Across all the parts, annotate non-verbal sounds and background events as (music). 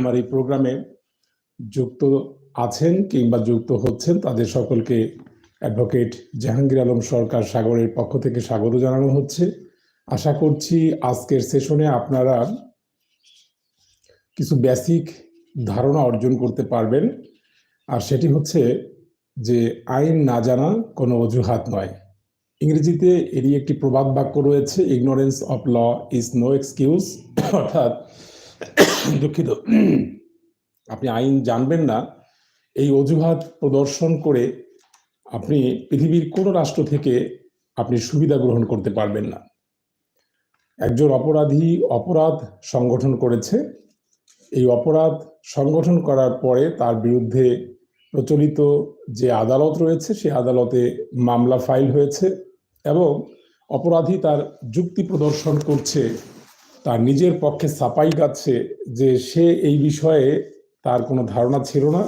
আমার এই প্রোগ্রামে যুক্ত আছেন কিংবা যুক্ত হচ্ছেন তাদের সকলকে অ্যাডভোকেট জাহাঙ্গীর আলম সরকার সাগরের পক্ষ থেকে স্বাগত জানানো হচ্ছে। আশা করছি আজকের সেশনে আপনারা কিছু বেসিক ধারণা অর্জন করতে পারবেন। আর সেটি হচ্ছে যে আইন না জানা কোনো অজুহাত নয়। ইংরেজিতে এরই একটি প্রবাদ বাক্য রয়েছে ignorance of law is no excuse অর্থাৎ দুঃখিত। আপনি আইন জানবেন না। এই অজুহাত প্রদর্শন করে আপনি পৃথিবীর কোনো রাষ্ট্র থেকে আপনি সুবিধা গ্রহণ করতে পারবেন না। একজন অপরাধী অপরাধ সংগঠন করেছে। এই অপরাধ সংগঠন করার পরে তার বিরুদ্ধে প্রচলিত যে আদালত রয়েছে, সেই আদালতে মামলা ফাইল হয়েছে এবং অপরাধী তার যুক্তি প্রদর্শন করছে তার নিজের পক্ষে সাপাই গাচ্ছে যে সে এই বিষয়ে তার কোনো ধারণা ছিল না,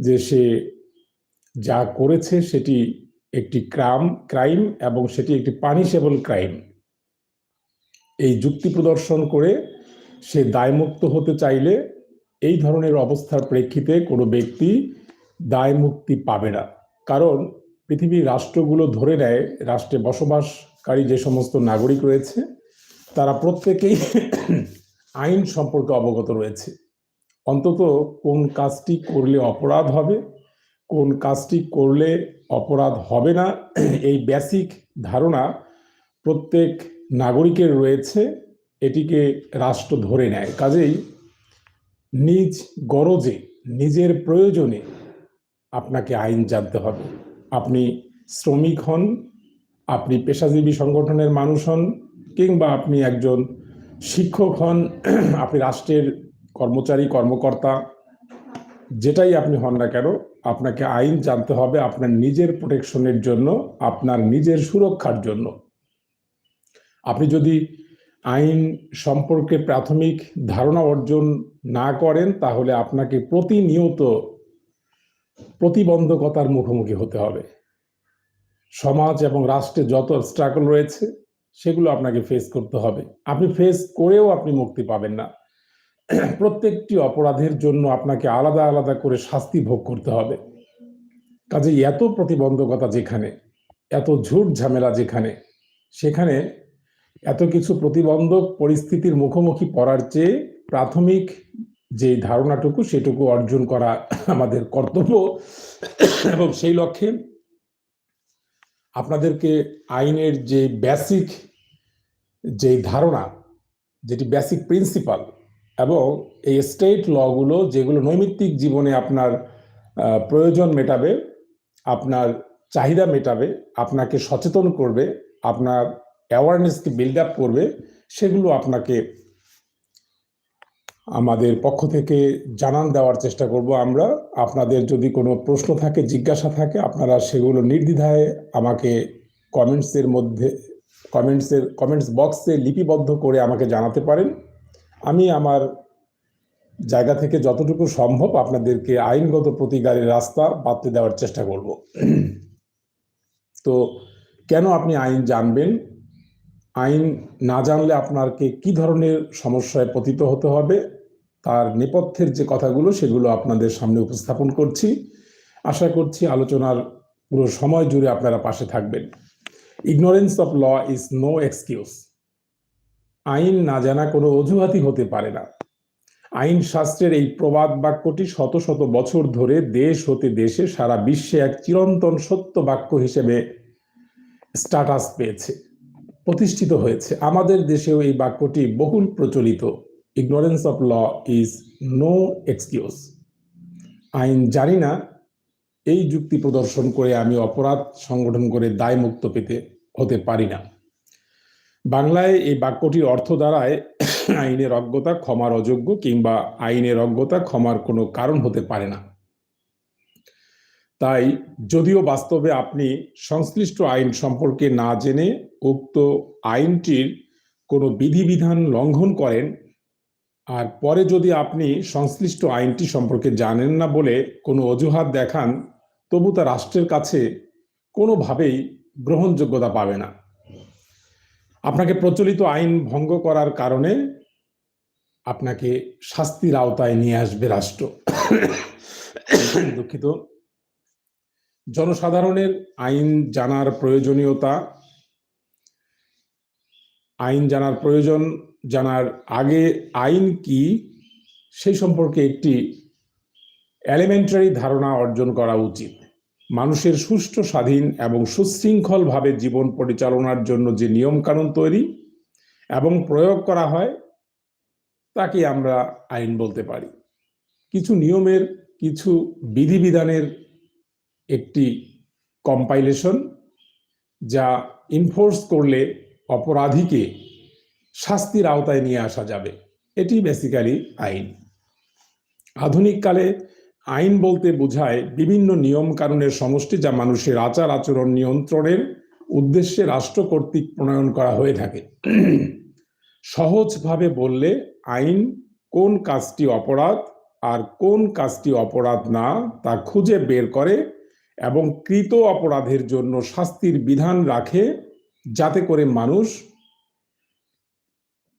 যে সে যা করেছে সেটি একটি ক্রাম, ক্রাইম এবং সেটি একটি পানিশেবল ক্রাইম। এই যুক্তি প্রদর্শন করে সে দায়মুক্ত হতে চাইলে এই ধরনের অবস্থার প্রেক্ষিতে কোনো ব্যক্তি দায় মুক্তি পাবে না। কারণ পৃথিবীর রাষ্ট্রগুলো ধরে নেয়, রাষ্ট্রে বসবাসকারী যে সমস্ত নাগরিক রয়েছে তারা প্রত্যেকেই আইন সম্পর্কে অবগত রয়েছে। অন্তত কোন কাজটি করলে অপরাধ হবে, কোন কাজটি করলে অপরাধ হবে না, এই বেসিক ধারণা প্রত্যেক নাগরিকের রয়েছে, এটিকে রাষ্ট্র ধরে নেয়। কাজেই নিজ গরজে, নিজের প্রয়োজনে আপনাকে আইন জানতে হবে। আপনি শ্রমিক হন, আপনি পেশাজীবী সংগঠনের মানুষ হন কিংবা আপনি একজন শিক্ষক হন, (clears throat) আপনি রাষ্ট্রের কর্মচারী, কর্মকর্তা, যেটাই আপনি হন না কেন, আপনাকে আইন জানতে হবে আপনার নিজের প্রোটেকশনের জন্য, আপনার নিজের সুরক্ষার জন্য। আপনি যদি আইন সম্পর্কে প্রাথমিক ধারণা অর্জন না করেন, তাহলে আপনাকে প্রতিনিয়ত প্রতিবন্ধকতার মুখোমুখি হতে হবে। সমাজ এবং রাষ্ট্রে যত স্ট্রাগল রয়েছে সেগুলো আপনাকে ফেস করতে হবে। আপনি ফেস করেও আপনি মুক্তি পাবেন না। প্রত্যেকটি অপরাধের জন্য আপনাকে আলাদা আলাদা করে শাস্তি ভোগ করতে হবে। কাজে এত প্রতিবন্ধকতা যেখানে, এত ঝুট ঝামেলা যেখানে, সেখানে এত কিছু প্রতিবন্ধক পরিস্থিতির মুখোমুখি পড়ার চেয়ে প্রাথমিক যে ধারণাটুকু, সেটুকু অর্জন করা আমাদের কর্তব্য। এবং সেই লক্ষ্যে আপনাদেরকে আইনের যে বেসিক যে ধারণা, যেটি বেসিক প্রিন্সিপাল এবং এই স্টেট লগুলো যেগুলো নৈমিত্তিক জীবনে আপনার প্রয়োজন মেটাবে, আপনার চাহিদা মেটাবে, আপনাকে সচেতন করবে, আপনার অ্যাওয়ারনেসকে বিল্ড আপ করবে, সেগুলো আপনাকে আমাদের পক্ষ থেকে জানান দেওয়ার চেষ্টা করব আমরা। আপনাদের যদি কোনো প্রশ্ন থাকে, জিজ্ঞাসা থাকে, আপনারা সেগুলো নির্দ্বিধায় আমাকে কমেন্টসের মধ্যে কমেন্টসের কমেন্টস বক্সে লিপিবদ্ধ করে আমাকে জানাতে পারেন। আমি আমার জায়গা থেকে যতটুকু সম্ভব আপনাদেরকে আইনগত প্রতিকারের রাস্তা বাড়তে দেওয়ার চেষ্টা করব। তো কেন আপনি আইন জানবেন? আইন না জানলে আপনাকে কি ধরনের সমস্যায় পতিত হতে হবে? তার নেপথ্যের যে কথাগুলো সেগুলো আপনাদের সামনে উপস্থাপন করছি। আশা করছি আলোচনার পুরো সময় জুড়ে আপনারা পাশে থাকবেন। Ignorance of law is no excuse আইন না জানা কোনো অজুহাতই হতে পারে না। আইন শাস্ত্রের এই প্রবাদ বাক্যটি শত শত বছর ধরে দেশ হতে দেশে সারা বিশ্বে এক চিরন্তন সত্য বাক্য হিসেবে স্ট্যাটাস পেয়েছে, প্রতিষ্ঠিত হয়েছে। আমাদের দেশেও এই বাক্যটি বহুল প্রচলিত। Ignorance of law is no excuse আইন জানি না এই যুক্তি প্রদর্শন করে আমি অপরাধ সংগঠন করে দায় মুক্ত পেতে, হতে পারি না। বাংলায় এই বাক্যটির অর্থ দ্বারায় আইনের অজ্ঞতা ক্ষমার অযোগ্য কিংবা আইনের অজ্ঞতা ক্ষমার কোনো কারণ হতে পারে না। তাই যদিও বাস্তবে আপনি সংশ্লিষ্ট আইন সম্পর্কে না জেনে উক্ত আইনটির কোনো বিধিবিধান লঙ্ঘন করেন, আর পরে যদি আপনি সংশ্লিষ্ট আইনটি সম্পর্কে জানেন না বলে কোনো অজুহাত দেখান তবু তা রাষ্ট্রের কাছে কোনোভাবেই গ্রহণযোগ্যতা পাবে না। আপনাকে প্রচলিত আইন ভঙ্গ করার কারণে আপনাকে শাস্তির আওতায় নিয়ে আসবে রাষ্ট্র। দুঃখিত। জনসাধারণের আইন জানার প্রয়োজনীয়তা, আইন জানার প্রয়োজন, জানার আগে আইন কি, সেই সম্পর্কে একটি এলিমেন্টারি ধারণা অর্জন করা উচিত। মানুষের সুষ্ঠু, স্বাধীন এবং সুশৃঙ্খলভাবে জীবন পরিচালনার জন্য যে নিয়মকানুন তৈরি এবং প্রয়োগ করা হয়, তাকে আমরা আইন বলতে পারি। কিছু নিয়মের, কিছু বিধিবিধানের একটি কম্পাইলেশন যা ইনফোর্স করলে অপরাধীকে শাস্তির আওতায় নিয়ে আসা যাবে। এটি বেসিক্যালি আইন। আধুনিক কালে আইন বলতে বোঝায় বিভিন্ন নিয়ম কানুনের সমষ্টি যা মানুষের আচার আচরণ নিয়ন্ত্রণের উদ্দেশ্যে রাষ্ট্র কর্তৃক প্রণয়ন করা হয়ে থাকে। সহজভাবে বললে আইন কোন কাজটি অপরাধ আর কোন কাজটি অপরাধ না তা খুঁজে বের করে এবং কৃত অপরাধের জন্য শাস্তির বিধান রাখে যাতে করে মানুষ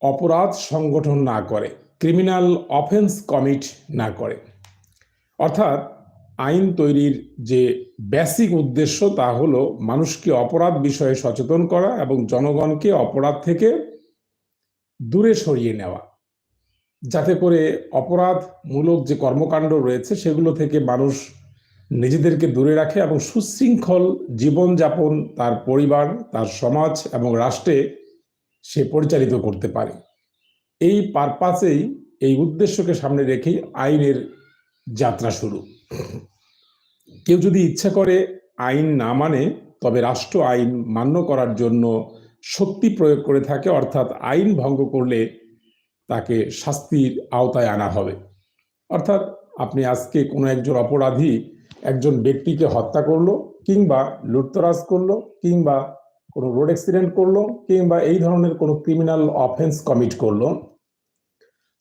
অপরাধ সংগঠন না করে, ক্রিমিনাল অফেন্স কমিট না করে। অর্থাৎ আইন তৈরির যে বেসিক উদ্দেশ্য তা হলো মানুষকে অপরাধ বিষয়ে সচেতন করা এবং জনগণকে অপরাধ থেকে দূরে সরিয়ে নেওয়া। যাতে করে অপরাধমূলক যে কর্মকাণ্ড রয়েছে সেগুলো থেকে মানুষ নিজেদেরকে দূরে রাখে এবং সুশৃঙ্খল জীবনযাপন তার পরিবার, তার সমাজ এবং রাষ্ট্রে সে পরিচালিত করতে পারে। এই পারপাসেই এই উদ্দেশ্যকে সামনে রেখেই আইনের যাত্রা শুরু। কেউ যদি ইচ্ছা করে আইন না মানে তবে রাষ্ট্র আইন মান্য করার জন্য শক্তি প্রয়োগ করে থাকে, অর্থাৎ আইন ভঙ্গ করলে তাকে শাস্তির আওতায় আনা হবে। অর্থাৎ আপনি আজকে কোনো একজন অপরাধী একজন ব্যক্তিকে হত্যা করল, কিংবা লুটতরাজ করল, কিংবা কোনো রোড অ্যাক্সিডেন্ট করল, কিংবা এই ধরনের কোনো ক্রিমিনাল অফেন্স কমিট করল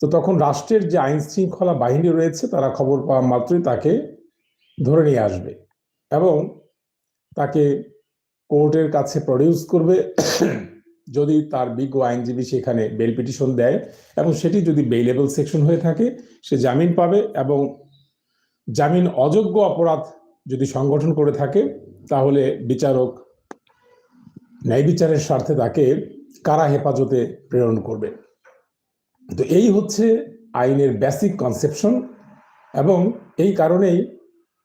তো তখন রাষ্ট্রের যে আইন শৃঙ্খলা বাহিনী রয়েছে, তারা খবর পাওয়া মাত্রই তাকে ধরে নিয়ে আসবে এবং তাকে কোর্টের কাছে প্রডিউস করবে। যদি তার বিজ্ঞ আইনজীবী সেখানে বেল পিটিশন দেয় এবং সেটি যদি বেইলেবল সেকশন হয়ে থাকে, সে জামিন পাবে এবং জামিন অযোগ্য অপরাধ যদি সংগঠন করে থাকে, তাহলে বিচারক ন্যায় বিচারের স্বার্থে তাকে কারা হেফাজতে প্রেরণ করবে? তো এই হচ্ছে আইনের বেসিক কনসেপশন এবং এই কারণেই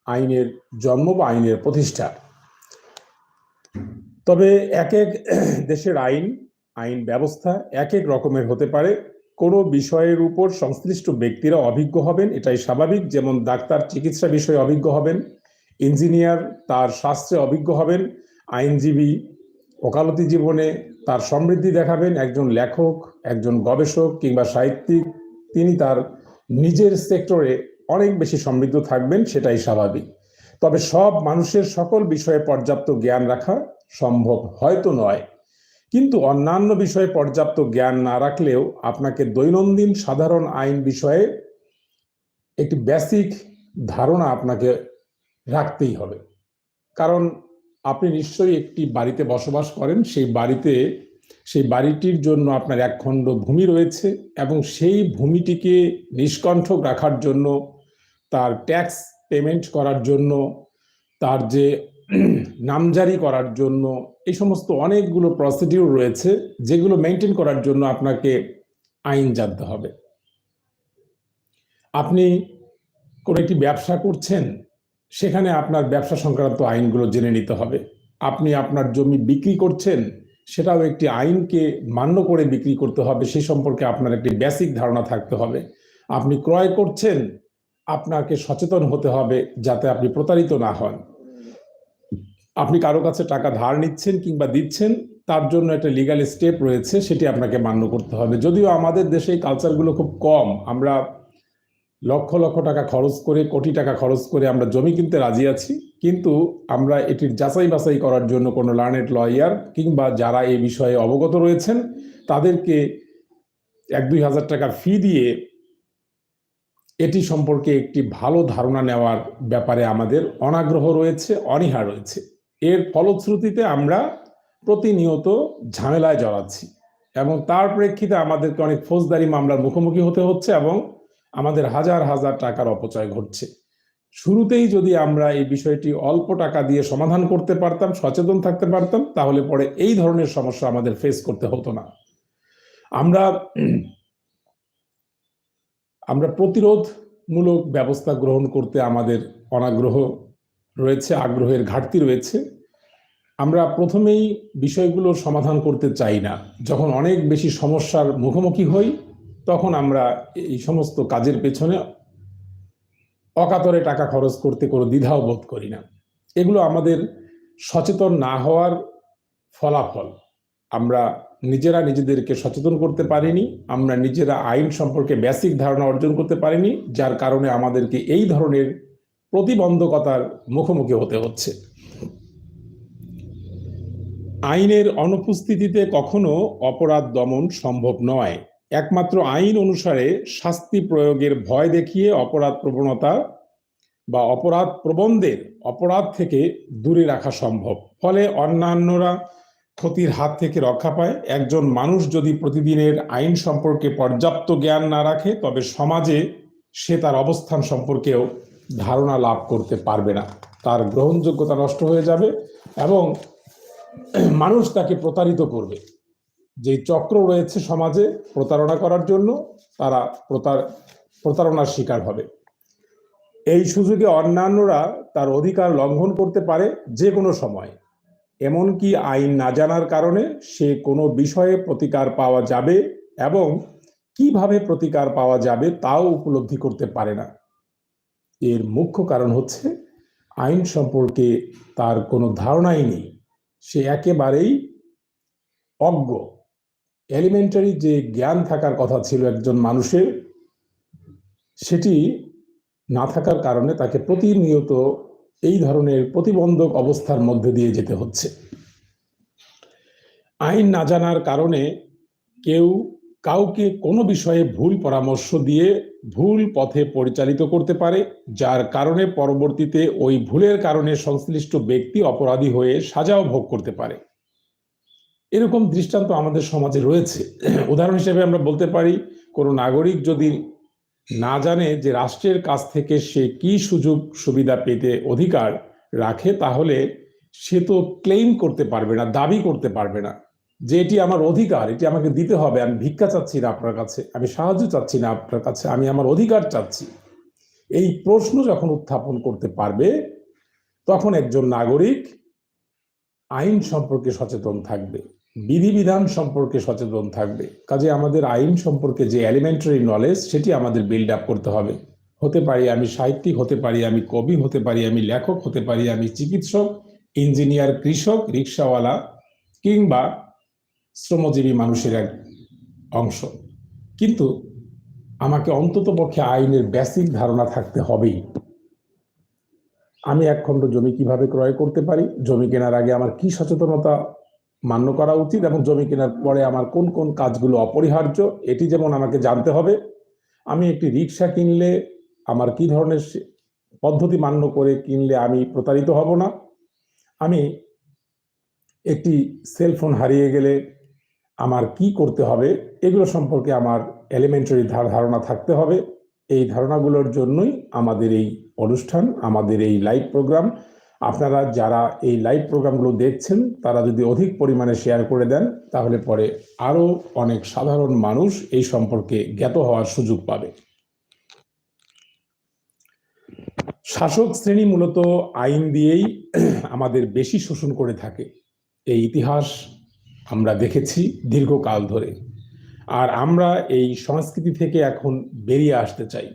আইনের জন্ম বা আইনের প্রতিষ্ঠা। তবে এক এক দেশের আইন আইন ব্যবস্থা এক এক রকমের হতে পারে। কোনো বিষয়ের উপর সংশ্লিষ্ট ব্যক্তিরা অভিজ্ঞ হবেন, এটাই স্বাভাবিক। যেমন ডাক্তার চিকিৎসা বিষয়ে অভিজ্ঞ হবেন, ইঞ্জিনিয়ার তার শাস্ত্রে অভিজ্ঞ হবেন, আইনজীবী ওকালতি জীবনে তার সমৃদ্ধি দেখাবেন একজন লেখক, একজন গবেষক কিংবা সাহিত্যিক। তিনি তার নিজের সেক্টরে অনেক বেশি সমৃদ্ধ থাকবেন, সেটাই স্বাভাবিক। তবে সব মানুষের সকল বিষয়ে পর্যাপ্ত জ্ঞান রাখা সম্ভব হয়তো নয়। কিন্তু অন্যান্য বিষয়ে পর্যাপ্ত জ্ঞান না রাখলেও আপনাকে দৈনন্দিন সাধারণ আইন বিষয়ে একটি বেসিক ধারণা আপনাকে রাখতেই হবে। কারণ আপনি নিশ্চয়ই একটি বাড়িতে বসবাস করেন। সেই বাড়িতে, সেই বাড়িটির জন্য আপনার একখণ্ড ভূমি রয়েছে এবং সেই ভূমিটিকে নিষ্কণ্ঠক রাখার জন্য, তার ট্যাক্স পেমেন্ট করার জন্য, তার যে (clears throat) নামজারি করার জন্য, এই সমস্ত অনেকগুলো প্রসিডিউর রয়েছে যেগুলো মেনটেন করার জন্য আপনাকে আইন জানতে হবে। আপনি কোনো একটি ব্যবসা করছেন সেখানে আপনার ব্যবসা সংক্রান্ত আইনগুলো জেনে নিতে হবে। আপনি আপনার জমি বিক্রি করছেন, সেটাও একটি আইনকে মান্য করে বিক্রি করতে হবে। সে সম্পর্কে আপনার একটি বেসিক ধারণা থাকতে হবে। আপনি ক্রয় করছেন, আপনাকে সচেতন হতে হবে যাতে আপনি প্রতারিত না হন। আপনি কারও কাছে টাকা ধার নিচ্ছেন কিংবা দিচ্ছেন, তার জন্য একটা লিগাল স্টেপ রয়েছে, সেটি আপনাকে মান্য করতে হবে। যদিও আমাদের দেশে এই কালচারগুলো খুব কম, আমরা লক্ষ লক্ষ টাকা খরচ করে, কোটি টাকা খরচ করে আমরা জমি কিনতে রাজি আছি। কিন্তু আমরা এটির যাচাই বাছাই করার জন্য কোনো লার্নেড লয়ার কিংবা যারা এ বিষয়ে অবগত রয়েছেন, তাদেরকে এক দুই হাজার টাকার ফি দিয়ে এটি সম্পর্কে একটি ভালো ধারণা নেওয়ার ব্যাপারে আমাদের অনাগ্রহ রয়েছে, অনীহা রয়েছে। এর ফলশ্রুতিতে আমরা প্রতিনিয়ত ঝামেলায় জড়াচ্ছি এবং তার প্রেক্ষিতে আমাদেরকে অনেক ফৌজদারি মামলার মুখোমুখি হতে হচ্ছে এবং আমাদের হাজার হাজার টাকার অপচয় ঘটছে। শুরুতেই যদি আমরা এই বিষয়টি অল্প টাকা দিয়ে সমাধান করতে পারতাম, সচেতন থাকতে পারতাম, তাহলে পরে এই ধরনের সমস্যা আমাদের ফেস করতে হতো না। আমরা (clears throat) আমরা প্রতিরোধমূলক ব্যবস্থা গ্রহণ করতে আমাদের অনাগ্রহ রয়েছে, আগ্রহের ঘাটতি রয়েছে। আমরা প্রথমেই বিষয়গুলো সমাধান করতে চাই না। যখন অনেক বেশি সমস্যার মুখোমুখি হই তখন আমরা এই সমস্ত কাজের পেছনে অকাতরে টাকা খরচ করতে কোনো দ্বিধাও বোধ করি না। এগুলো আমাদের সচেতন না হওয়ার ফলাফল। আমরা নিজেরা নিজেদেরকে সচেতন করতে পারিনি, আমরা নিজেরা আইন সম্পর্কে বেসিক ধারণা অর্জন করতে পারিনি, যার কারণে আমাদেরকে এই ধরনের প্রতিবন্ধকতার মুখোমুখি হতে হচ্ছে। আইনের অনুপস্থিতিতে কখনো অপরাধ দমন সম্ভব নয়। একমাত্র আইন অনুসারে শাস্তি প্রয়োগের ভয় দেখিয়ে অপরাধ প্রবণতা বা অপরাধ প্রবন্ধের অপরাধ থেকে দূরে রাখা সম্ভব। ফলে অন্যান্যরা ক্ষতির হাত থেকে রক্ষা পায়। একজন মানুষ যদি প্রতিদিনের আইন সম্পর্কে পর্যাপ্ত জ্ঞান না রাখে, তবে সমাজে সে তার অবস্থান সম্পর্কেও ধারণা লাভ করতে পারবে না। তার গ্রহণযোগ্যতা নষ্ট হয়ে যাবে এবং মানুষ তাকে প্রতারিত করবে। যে চক্র রয়েছে সমাজে প্রতারণা করার জন্য, তারা প্রতার, প্রতারণার শিকার হবে। এই সুযোগে অন্যান্যরা তার অধিকার লঙ্ঘন করতে পারে যে কোনো সময়। এমনকি আইন না জানার কারণে সে কোনো বিষয়ে প্রতিকার পাওয়া যাবে এবং কীভাবে প্রতিকার পাওয়া যাবে তাও উপলব্ধি করতে পারে না। এর মুখ্য কারণ হচ্ছে, আইন সম্পর্কে তার কোনো ধারণাই নেই। সে একেবারেই অজ্ঞ। এলিমেন্টারি যে জ্ঞান থাকার কথা ছিল একজন মানুষের, সেটি না থাকার কারণে তাকে প্রতিনিয়ত এই ধরনের প্রতিবন্ধক অবস্থার মধ্যে দিয়ে যেতে হচ্ছে। আইন না জানার কারণে কেউ কাউকে কোনো বিষয়ে ভুল পরামর্শ দিয়ে ভুল পথে পরিচালিত করতে পারে, যার কারণে পরবর্তীতে ওই ভুলের কারণে সংশ্লিষ্ট ব্যক্তি অপরাধী হয়ে সাজাও ভোগ করতে পারে। এরকম দৃষ্টান্ত আমাদের সমাজে রয়েছে। উদাহরণ হিসেবে আমরা বলতে পারি, কোনো নাগরিক যদি না জানে যে রাষ্ট্রের কাছ থেকে সে কি সুযোগ সুবিধা পেতে অধিকার রাখে, তাহলে সে তো ক্লেম করতে পারবে না, দাবি করতে পারবে না যে এটি আমার অধিকার, এটি আমাকে দিতে হবে, আমি ভিক্ষা চাচ্ছি না আপনার কাছে, আমি সাহায্য চাচ্ছি না আপনার কাছে, আমি আমার অধিকার চাচ্ছি। এই প্রশ্ন যখন উত্থাপন করতে পারবে, তখন একজন নাগরিক আইন সম্পর্কে সচেতন থাকবে। বিধিবিধান সম্পর্কে সচেতন থাকবে। কাজে আমাদের আইন সম্পর্কে যে এলিমেন্টারি নলেজ সেটি আমাদের বিল্ড আপ করতে হবে। হতে পারি আমি সাহিত্যিক, হতে পারি আমি কবি, হতে পারি আমি লেখক, হতে পারি আমি চিকিৎসক ইঞ্জিনিয়ার কৃষক, রিক্সাওয়ালা, কিংবা শ্রমজীবী মানুষের এক অংশ। কিন্তু আমাকে অন্তত পক্ষে আইনের বেসিক ধারণা থাকতে হবেই। আমি এক খণ্ড জমি কীভাবে ক্রয় করতে পারি? জমি কেনার আগে আমার কি সচেতনতা মান্য করা উচিত এবং জমি কেনার পরে আমার কোন কোন কাজগুলো অপরিহার্য, এটি যেমন আমাকে জানতে হবে। আমি একটি রিক্সা কিনলে আমার কি ধরনের পদ্ধতি মান্য করে কিনলে আমি প্রতারিত হব না? আমি একটি সেলফোন হারিয়ে গেলে আমার কি করতে হবে? এগুলো সম্পর্কে আমার এলিমেন্টারি ধারণা থাকতে হবে। এই ধারণাগুলোর জন্যই আমাদের এই অনুষ্ঠান, আমাদের এই লাইভ প্রোগ্রাম আপনারা যারা এই লাইভ প্রোগ্রামগুলো দেখছেন, তারা যদি অধিক পরিমাণে শেয়ার করে দেন, তাহলে পরে আরও অনেক সাধারণ মানুষ এই সম্পর্কে জ্ঞাত হওয়ার সুযোগ পাবে। শাসক শ্রেণি মূলত আইন দিয়েই আমাদের বেশি শোষণ করে থাকে। এই ইতিহাস আমরা দেখেছি দীর্ঘকাল ধরে। আর আমরা এই সংস্কৃতি থেকে এখন বেরিয়ে আসতে চাই।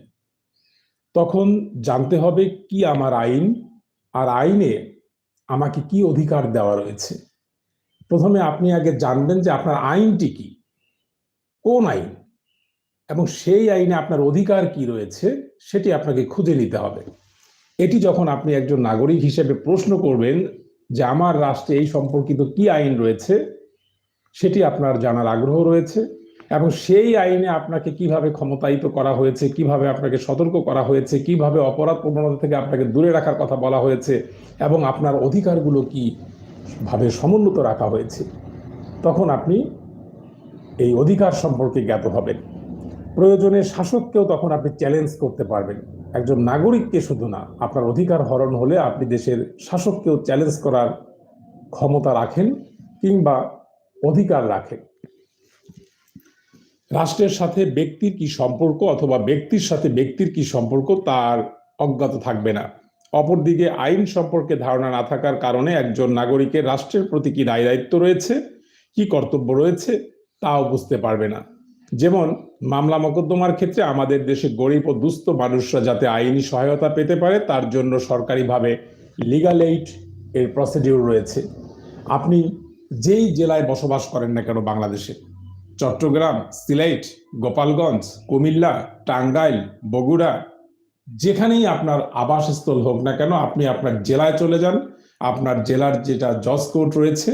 তখন জানতে হবে কি আমার আইন আর আইনে আমাকে কি অধিকার দেওয়া রয়েছে? প্রথমে আপনি আগে জানবেন যে আপনার আইনটি কি, কোন আইন? এবং সেই আইনে আপনার অধিকার কি রয়েছে, সেটি আপনাকে খুঁজে নিতে হবে। এটি যখন আপনি একজন নাগরিক হিসেবে প্রশ্ন করবেন যে আমার রাষ্ট্রে এই সম্পর্কিত কি আইন রয়েছে, সেটি আপনার জানার আগ্রহ রয়েছে। এবং সেই আইনে আপনাকে কীভাবে ক্ষমতায়িত করা হয়েছে, কীভাবে আপনাকে সতর্ক করা হয়েছে, কীভাবে অপরাধ প্রবণতা থেকে আপনাকে দূরে রাখার কথা বলা হয়েছে এবং আপনার অধিকারগুলো কি ভাবে সমুন্নত রাখা হয়েছে, তখন আপনি এই অধিকার সম্পর্কে জ্ঞাত হবেন। প্রয়োজনে শাসককেও তখন আপনি চ্যালেঞ্জ করতে পারবেন। একজন নাগরিককে শুধু না, আপনার অধিকার হরণ হলে আপনি দেশের শাসককেও চ্যালেঞ্জ করার ক্ষমতা রাখেন কিংবা অধিকার রাখেন। রাষ্ট্রের সাথে ব্যক্তির কি সম্পর্ক অথবা ব্যক্তির সাথে ব্যক্তির কি সম্পর্ক তার অজ্ঞাত থাকবে না। অপরদিকে আইন সম্পর্কে ধারণা না থাকার কারণে একজন নাগরিকের রাষ্ট্রের প্রতি কি দায় দায়িত্ব রয়েছে, কি কর্তব্য রয়েছে তাও বুঝতে পারবে না। যেমন, মামলা মোকদ্দমার ক্ষেত্রে আমাদের দেশে গরিব ও দুস্থ মানুষরা যাতে আইনি সহায়তা পেতে পারে, তার জন্য সরকারিভাবে লিগাল এইড এর প্রসিডিউর রয়েছে। আপনি যেই জেলায় বসবাস করেন না কেন বাংলাদেশে চট্টগ্রাম, সিলেট, গোপালগঞ্জ, কুমিল্লা, টাঙ্গাইল, বগুড়া, যেখানেই আপনার আবাসস্থল হোক না কেন, আপনি আপনার জেলায় চলে যান। আপনার জেলার যেটা জজ কোর্ট রয়েছে,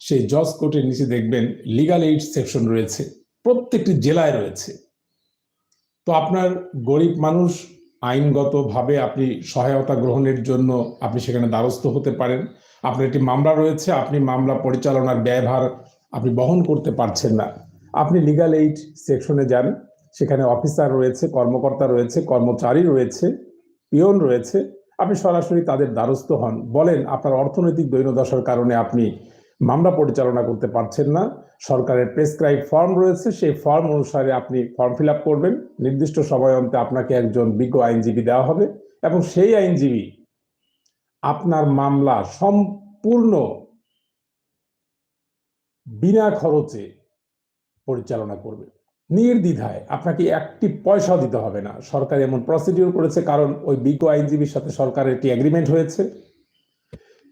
সেই জজ কোর্টের নিচে দেখবেন লিগাল এইড সেকশন রয়েছে, প্রত্যেকটি জেলায় রয়েছে। তো আপনার গরিব মানুষ আইনগতভাবে আপনি সহায়তা গ্রহণের জন্য আপনি সেখানে দ্বারস্থ হতে পারেন। আপনার একটি মামলা রয়েছে, আপনি মামলা পরিচালনার ব্যয়ভার আপনি বহন করতে পারছেন না। আপনি লিগাল এইড সেকশনে যান। সেখানে অফিসার রয়েছে, কর্মকর্তা রয়েছে, কর্মচারী রয়েছে, পিয়ন রয়েছে। আপনি সরাসরি তাদের দ্বারস্থ হন। বলেন, আপনার অর্থনৈতিক দৈন্যদশার কারণে আপনি মামলা পরিচালনা করতে পারছেন না। সরকারের প্রেসক্রাইব ফর্ম রয়েছে। সেই ফর্ম অনুসারে আপনি ফর্ম ফিল আপ করবেন। নির্দিষ্ট সময় অন্তে আপনাকে একজন বিজ্ঞ আইনজীবী দেওয়া হবে এবং সেই আইনজীবী আপনার মামলা সম্পূর্ণ বিনা খরচে পরিচালনা করবে। নির্দ্বিধায় আপনাকে একটি পয়সাও দিতে হবে না। সরকার এমন প্রসিডিউর করেছে, কারণ ওই বিজ্ঞ আইনজীবীর সাথে সরকারের একটি এগ্রিমেন্ট হয়েছে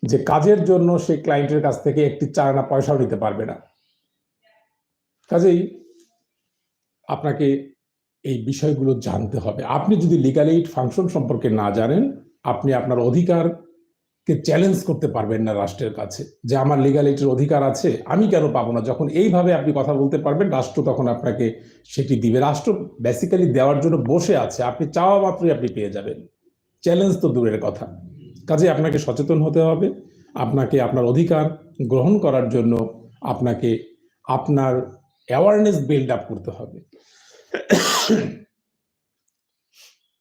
যে কাজের জন্য সেই ক্লায়েন্টের কাছ থেকে একটি চারানা পয়সাও নিতে পারবে না। কাজেই আপনাকে এই বিষয়গুলো জানতে হবে। আপনি যদি লিগাল এইড ফাংশন সম্পর্কে না জানেন, আপনি আপনার অধিকারকে চ্যালেঞ্জ করতে পারবেন না রাষ্ট্রের কাছে যে আমার লিগাল এইডের অধিকার আছে, আমি কেন পাবো না? যখন এইভাবে আপনি কথা বলতে পারবেন, রাষ্ট্র তখন আপনাকে সেটি দিবে। রাষ্ট্র বেসিক্যালি দেওয়ার জন্য বসে আছে, আপনি চাওয়া মাত্রই আপনি পেয়ে যাবেন। চ্যালেঞ্জ তো দূরের কথা। কাজে আপনাকে সচেতন হতে হবে, আপনাকে আপনার অধিকার গ্রহণ করার জন্য আপনাকে আপনার অ্যাওয়ারনেস বিল্ড আপ করতে হবে।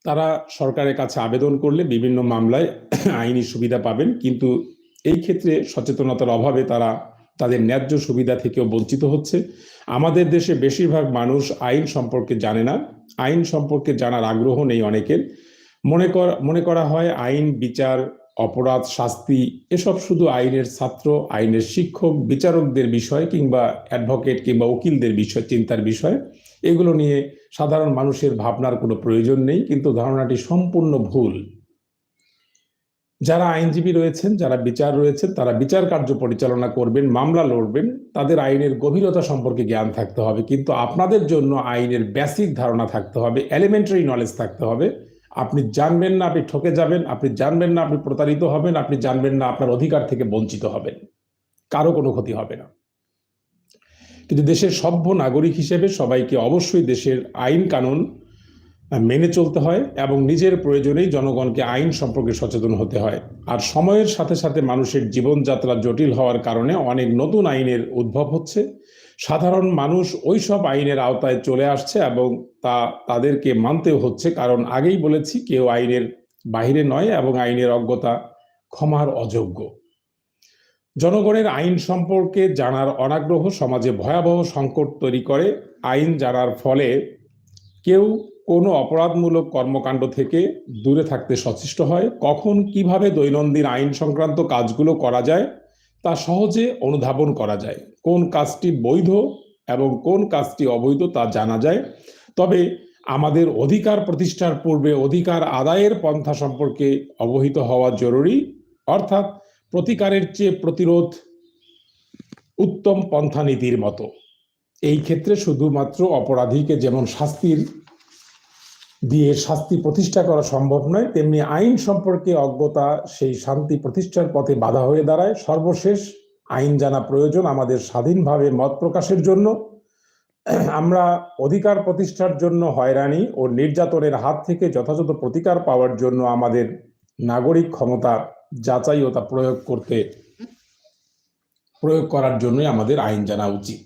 তারা সরকারের কাছে আবেদন করলে বিভিন্ন মামলায় আইনি সুবিধা পাবেন, কিন্তু এই ক্ষেত্রে সচেতনতার অভাবে তারা তাদের ন্যায্য সুবিধা থেকেও বঞ্চিত হচ্ছে। আমাদের দেশে বেশিরভাগ মানুষ আইন সম্পর্কে জানে না। আইন সম্পর্কে জানার আগ্রহ নেই অনেকের। মনে কর, মনে করা হয় আইন, বিচার অপরাধ, শাস্তি, এসব শুধু আইনের ছাত্র, আইনের শিক্ষক, বিচারকদের বিষয় কিংবা অ্যাডভোকেট কিংবা উকিলদের বিষয়, চিন্তার বিষয়। এগুলো নিয়ে সাধারণ মানুষের ভাবনার কোনো প্রয়োজন নেই, কিন্তু ধারণাটি সম্পূর্ণ ভুল। যারা আইনজীবী রয়েছেন, যারা বিচার রয়েছেন, তারা বিচার কার্য পরিচালনা করবেন, মামলা লড়বেন, তাদের আইনের গভীরতা সম্পর্কে জ্ঞান থাকতে হবে। কিন্তু আপনাদের জন্য আইনের বেসিক ধারণা থাকতে হবে এলিমেন্টারি নলেজ থাকতে হবে। আপনি জানবেন না, আপনি ঠকে যাবেন, আপনি জানবেন না, আপনি প্রতারিত হবেন, আপনি জানবেন না আপনার অধিকার থেকে বঞ্চিত হবেন। কারও কোনো ক্ষতি হবে না। কিন্তু দেশের সভ্য নাগরিক হিসেবে সবাইকে অবশ্যই দেশের আইন কানুন মেনে চলতে হয় এবং নিজের প্রয়োজনেই জনগণকে আইন সম্পর্কে সচেতন হতে হয়। আর সময়ের সাথে সাথে মানুষের জীবনযাত্রা জটিল হওয়ার কারণে অনেক নতুন আইনের উদ্ভব হচ্ছে। সাধারণ মানুষ ওই সব আইনের আওতায় চলে আসছে এবং তা তাদেরকে মানতেও হচ্ছে কারণ আগেই বলেছি কেউ আইনের বাহিরে নয় এবং আইনের অজ্ঞতা ক্ষমার অযোগ্য। জনগণের আইন সম্পর্কে জানার অনাগ্রহ সমাজে ভয়াবহ সংকট তৈরি করে। আইন জানার ফলে কেউ কোনো অপরাধমূলক কর্মকাণ্ড থেকে দূরে থাকতে সচেষ্ট হয়। কখন কীভাবে দৈনন্দিন আইন সংক্রান্ত কাজগুলো করা যায় তা সহজে অনুধাবন করা যায়। কোন কাজটি বৈধ এবং কোন কাজটি অবৈধ তা জানা যায়। তবে আমাদের অধিকার প্রতিষ্ঠার পূর্বে অধিকার আদায়ের পন্থা সম্পর্কে অবহিত হওয়া জরুরি। অর্থাৎ প্রতিকারের চেয়ে প্রতিরোধ উত্তম পন্থা নীতির মতো। এই ক্ষেত্রে শুধুমাত্র অপরাধীকে যেমন শাস্তির দিয়ে শাস্তি প্রতিষ্ঠা করা সম্ভব নয়। তেমনি আইন সম্পর্কে অজ্ঞতা, সেই শান্তি প্রতিষ্ঠার পথে বাধা হয়ে দাঁড়ায়। সর্বশেষ আইন জানা প্রয়োজন আমাদের স্বাধীনভাবে মত প্রকাশের জন্য। আমরা অধিকার প্রতিষ্ঠার জন্য হয়রানি ও নির্যাতনের হাত থেকে যথাযথ প্রতিকার পাওয়ার জন্য আমাদের নাগরিক ক্ষমতা যাচাই ও তা প্রয়োগ করতে, প্রয়োগ করার জন্যই আমাদের আইন জানা উচিত।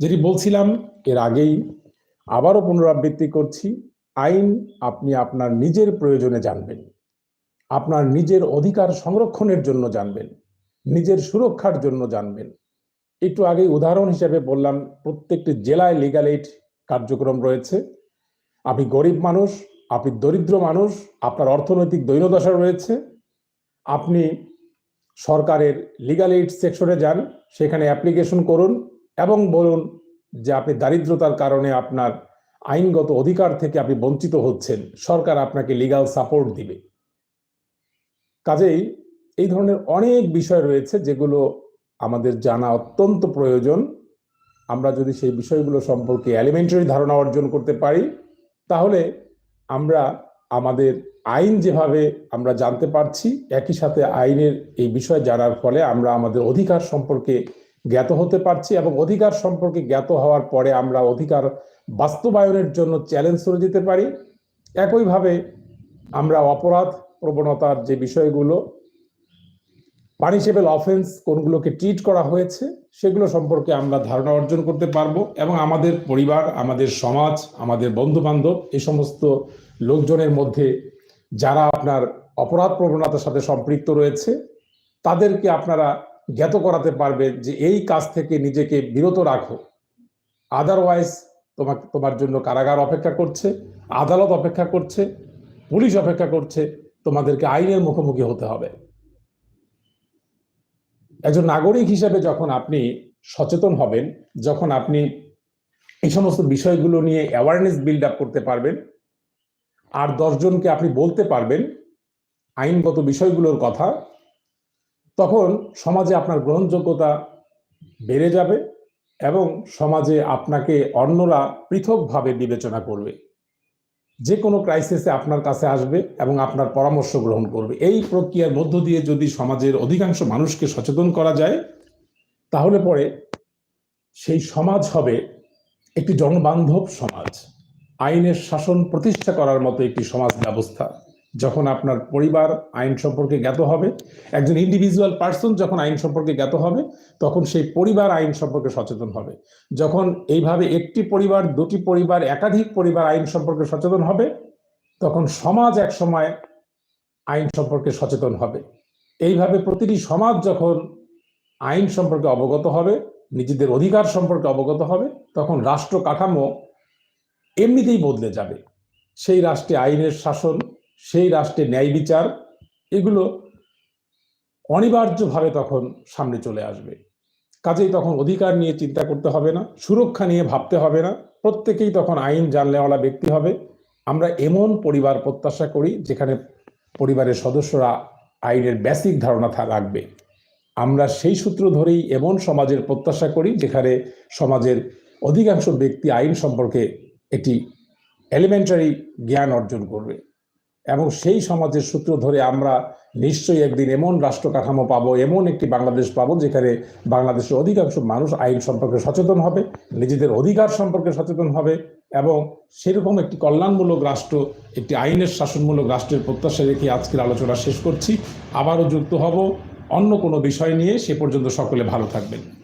যেটি বলছিলাম, এর আগেই আবারও পুনরাবৃত্তি করছি। আইন আপনি আপনার নিজের প্রয়োজনে জানবেন। আপনার নিজের অধিকার সংরক্ষণের জন্য জানবেন। নিজের সুরক্ষার জন্য জানবেন। একটু আগে উদাহরণ হিসেবে বললাম, প্রত্যেকটি জেলায় লিগাল এইড কার্যক্রম রয়েছে। আপনি গরিব মানুষ, আপনি দরিদ্র মানুষ, আপনার অর্থনৈতিক দৈন্যদশা রয়েছে। আপনি সরকারের লিগাল এইড সেকশনে যান, সেখানে অ্যাপ্লিকেশন করুন এবং বলুন যে আপনি দারিদ্রতার কারণে আপনার আইনগত অধিকার থেকে আপনি বঞ্চিত হচ্ছেন। সরকার আপনাকে লিগাল সাপোর্ট দিবে। কাজেই এই ধরনের অনেক বিষয় রয়েছে যেগুলো আমাদের জানা অত্যন্ত প্রয়োজন। আমরা যদি সেই বিষয়গুলো সম্পর্কে এলিমেন্টারি ধারণা অর্জন করতে পারি, তাহলে আমরা আমাদের আইন যেভাবে আমরা জানতে পারছি, একই সাথে আইনের এই বিষয় জানার ফলে আমরা আমাদের অধিকার সম্পর্কে জ্ঞাত হতে পারছি এবং অধিকার সম্পর্কে জ্ঞাত হওয়ার পরে আমরা অধিকার বাস্তবায়নের জন্য চ্যালেঞ্জ করে দিতে পারি। একইভাবে আমরা অপরাধ, প্রবণতার যে বিষয়গুলো পানিশেবল অফেন্স কোনগুলোকে ট্রিট করা হয়েছে, সেগুলো সম্পর্কে আমরা ধারণা অর্জন করতে পারব এবং আমাদের পরিবার, আমাদের সমাজ, আমাদের বন্ধু বান্ধব এই সমস্ত লোকজনের মধ্যে যারা আপনার অপরাধ প্রবণতার সাথে সম্পৃক্ত রয়েছে, তাদেরকে আপনারা জ্ঞাত করাতে পারবেন যে এই কাজ থেকে নিজেকে বিরত রাখো। আদারওয়াইজ তোমাকে, তোমার জন্য কারাগার অপেক্ষা করছে, আদালত অপেক্ষা করছে, পুলিশ অপেক্ষা করছে, তোমাদেরকে আইনের মুখোমুখি হতে হবে। একজন নাগরিক হিসেবে যখন আপনি সচেতন হবেন, যখন আপনি এই সমস্ত বিষয়গুলো নিয়ে অ্যাওয়ারনেস বিল্ড আপ করতে পারবেন, আর দশজনকে আপনি বলতে পারবেন আইনগত বিষয়গুলোর কথা, তখন সমাজে আপনার গ্রহণযোগ্যতা বেড়ে যাবে এবং সমাজে আপনাকে অন্যরা পৃথকভাবে বিবেচনা করবে। যে কোনো ক্রাইসিসে আপনার কাছে আসবে এবং আপনার পরামর্শ গ্রহণ করবে। এই প্রক্রিয়ার মধ্য দিয়ে যদি সমাজের অধিকাংশ মানুষকে সচেতন করা যায়, তাহলে পরে সেই সমাজ হবে একটি জনবান্ধব সমাজ। আইনের শাসন প্রতিষ্ঠা করার মতো একটি সমাজ ব্যবস্থা। যখন আপনার পরিবার আইন সম্পর্কে জ্ঞাত হবে, একজন ইন্ডিভিজুয়াল পার্সন যখন আইন সম্পর্কে জ্ঞাত হবে, তখন সেই পরিবার আইন সম্পর্কে সচেতন হবে। যখন এইভাবে একটি পরিবার, দুটি পরিবার, একাধিক পরিবার আইন সম্পর্কে সচেতন হবে, তখন সমাজ এক সময় আইন সম্পর্কে সচেতন হবে। এইভাবে প্রতিটি সমাজ যখন আইন সম্পর্কে অবগত হবে, নিজেদের অধিকার সম্পর্কে অবগত হবে, তখন রাষ্ট্র কাঠামো এমনিতেই বদলে যাবে। সেই রাষ্ট্রে আইনের শাসন সেই রাষ্ট্রে ন্যায় বিচার, এগুলো অনিবার্যভাবে তখন সামনে চলে আসবে। কাজেই তখন অধিকার নিয়ে চিন্তা করতে হবে না, সুরক্ষা নিয়ে ভাবতে হবে না, প্রত্যেকেই তখন আইন জানলেওয়ালা ব্যক্তি হবে। আমরা এমন পরিবার প্রত্যাশা করি যেখানে পরিবারের সদস্যরা আইনের বেসিক ধারণা রাখবে। আমরা সেই সূত্র ধরেই এমন সমাজের প্রত্যাশা করি যেখানে সমাজের অধিকাংশ ব্যক্তি আইন সম্পর্কে একটি এলিমেন্টারি জ্ঞান অর্জন করবে। এবং সেই সমাজের সূত্র ধরে আমরা নিশ্চয়ই একদিন এমন রাষ্ট্র কাঠামো পাবো, এমন একটি বাংলাদেশ পাবো, যেখানে বাংলাদেশের অধিকাংশ মানুষ আইন সম্পর্কে সচেতন হবে, নিজেদের অধিকার সম্পর্কে সচেতন হবে এবং সেরকম একটি কল্যাণমূলক রাষ্ট্র, একটি আইনের শাসনমূলক রাষ্ট্রের প্রত্যাশা রেখে আজকের আলোচনা শেষ করছি। আবারও যুক্ত হব অন্য কোনো বিষয় নিয়ে। সে পর্যন্ত সকলে ভালো থাকবেন।